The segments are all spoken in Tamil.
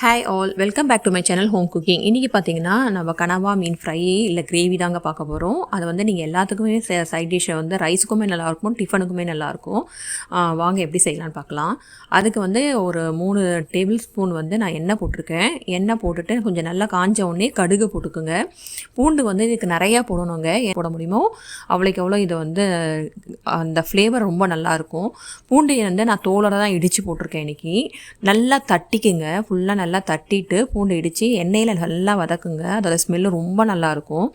Hi all welcome back to my channel home cooking இன்றைக்கி பார்த்தீங்கன்னா நம்ம கனவா மீன் ஃப்ரை இல்லை கிரேவி தாங்க பார்க்க போகிறோம் அது வந்து நீங்கள் எல்லாத்துக்குமே சைட் டிஷ்ஷை வந்து ரைஸுக்குமே நல்லாயிருக்கும் டிஃபனுக்குமே நல்லாயிருக்கும். வாங்க எப்படி செய்யலான்னு பார்க்கலாம். அதுக்கு வந்து ஒரு மூணு டேபிள் ஸ்பூன் வந்து நான் எண்ணெய் போட்டிருக்கேன். எண்ணெய் போட்டுட்டு கொஞ்சம் நல்லா காஞ்ச உடனே கடுகு போட்டுக்குங்க. பூண்டு வந்து இதுக்கு நிறையா போடணுங்க. போட முடியுமோ அவ்வளோக்கு எவ்வளோ இது வந்து அந்த ஃப்ளேவர் ரொம்ப நல்லாயிருக்கும். பூண்டு வந்து நான் தோலோட தான் இடித்து போட்டிருக்கேன் இன்றைக்கி நல்லா தட்டிக்குங்க. ஃபுல்லாக நல்லா தட்டிட்டு பூண்டு இடித்து எண்ணெயில் நல்லா வதக்குங்க. அதோடய ஸ்மெல்லு ரொம்ப நல்லாயிருக்கும்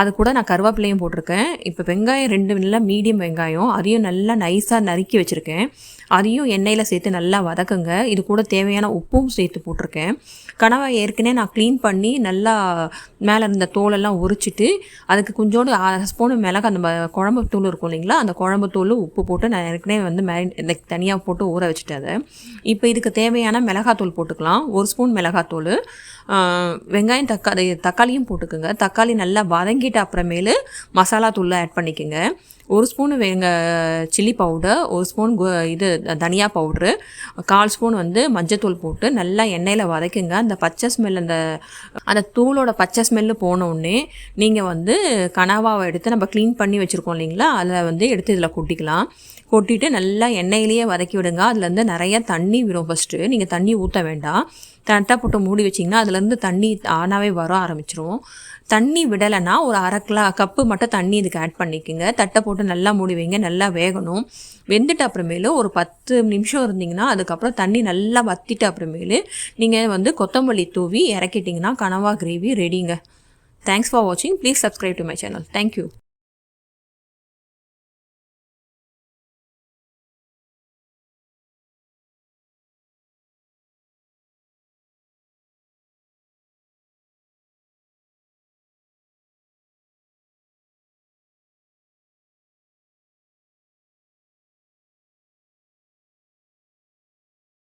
அது கூட நான் கருவேப்பிலையும் போட்டிருக்கேன். இப்போ வெங்காயம் ரெண்டு நல்லா மீடியம் வெங்காயம். அதையும் நல்லா நைஸாக நறுக்கி வச்சுருக்கேன். அதையும் எண்ணெயில் சேர்த்து நல்லா வதக்குங்க. இது கூட தேவையான உப்பும் சேர்த்து போட்டிருக்கேன். கனவா ஏற்கனவே நான் க்ளீன் பண்ணி நல்லா மேலே இருந்த தோலெல்லாம் உரிச்சிட்டு அதுக்கு கொஞ்சோண்டு அரை ஸ்பூன் மிளகு அந்த குழம்பு தூள் இருக்கும் இல்லைங்களா? அந்த குழம்பு தூள் உப்பு போட்டு நான் ஏற்கனவே வந்து மேரி தனியாக போட்டு ஊற வச்சுட்டேன் அதை. இப்போ இதுக்கு தேவையான மிளகாத்தூள் போட்டுக்கலாம். ஒரு ஸ்பூன் மிளகாத்தூள் வெங்காயம் தக்காளி தக்காளியும் போட்டுக்கோங்க. தக்காளி நல்லா வதங்கி வதங்கிட்ட அப்புறமேலு மசாலா தூள்லாம் ஆட் பண்ணிக்கோங்க. ஒரு ஸ்பூன் வெங்க சில்லி பவுடர் ஒரு ஸ்பூன் இது தனியா பவுட்ரு கால் ஸ்பூன் வந்து மஞ்சத்தூள் போட்டு நல்லா எண்ணெயில் வதக்குங்க. அந்த பச்சை ஸ்மெல் அந்த அந்த தூளோட பச்சை ஸ்மெல்லு போனோடனே நீங்கள் வந்து கனவாவை எடுத்து நம்ம க்ளீன் பண்ணி வச்சுருக்கோம் இல்லைங்களா? அதை வந்து எடுத்து இதில் கொட்டிக்கலாம். கொட்டிட்டு நல்லா எண்ணெயிலேயே வதக்கி விடுங்க. அதுலேருந்து நிறைய தண்ணி விடும் ஃபஸ்ட்டு நீங்கள் தண்ணி ஊற்ற வேண்டாம். தட்டை போட்டு மூடி வச்சிங்கன்னா அதுலேருந்து தண்ணி ஆனாவே வர ஆரம்பிச்சிரும். தண்ணி விடலைன்னா ஒரு அரை கிலா கப்பு மட்டும் தண்ணி இதுக்கு ஆட் பண்ணிக்கோங்க. தட்டை போட்டு நல்லா மூடி வைங்க நல்லா வேகணும். வெந்துட்டு அப்புறமேலு ஒரு பத்து நிமிஷம் இருந்தீங்கன்னா அதுக்கப்புறம் தண்ணி நல்லா வத்திட்டு அப்புறமேலு நீங்கள் வந்து கொத்தமல்லி தூவி இறக்கிட்டிங்கன்னா கனவா கிரேவி ரெடிங்க தேங்க்ஸ் ஃபார் வாட்சிங் please subscribe to my channel thank you